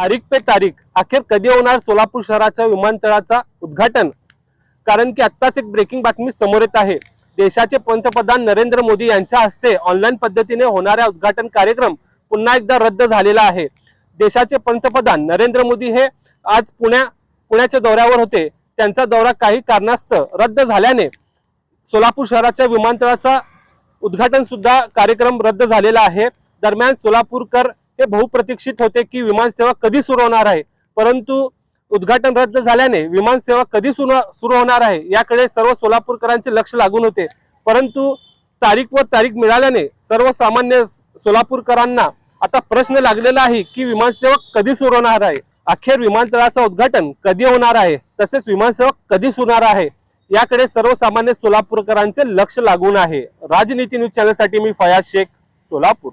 तारीख पे तारीख अखेर कधी होणार सोलापूर शहराच्या विमानतळाचा उद्घाटन? कारण की आत्ताच एक ब्रेकिंग बातमी समोर येत आहे. देशाचे पंतप्रधान नरेंद्र मोदी यांच्या हस्ते ऑनलाईन पद्धतीने होणाऱ्या उद्घाटन कार्यक्रम पुन्हा एकदा रद्द झालेला आहे. देशाचे पंतप्रधान नरेंद्र मोदी हे आज पुण्या पुण्याच्या दौऱ्यावर होते. त्यांचा दौरा काही कारणास्तव रद्द झाल्याने सोलापूर शहराच्या विमानतळाचा उद्घाटन सुद्धा कार्यक्रम रद्द झालेला आहे. दरम्यान सोलापूरकर हे बहुप्रतीक्षित होते की विमानसेवा कधी सुरू होणार आहे? परंतु उद्घाटन रद्द झाल्याने विमानसेवा कधी सुरू सुरू होणार आहे? याकडे सर्व सोलापूरकरांचे लक्ष लागून होते. परंतु तारीखवर तारीख मिळाल्याने सर्वसामान्य सोलापूरकरांना आता प्रश्न लागलेला आहे की विमानसेवा कधी सुरू होणार आहे? अखेर विमानतळाचं उद्घाटन कधी होणार आहे? तसेच विमानसेवा कधी सुरणार होणार आहे? याकडे सर्वसामान्य सोलापूरकरांचे लक्ष लागून आहे. राजनीती न्यूज चॅनलसाठी मी फयाज शेख सोलापूर.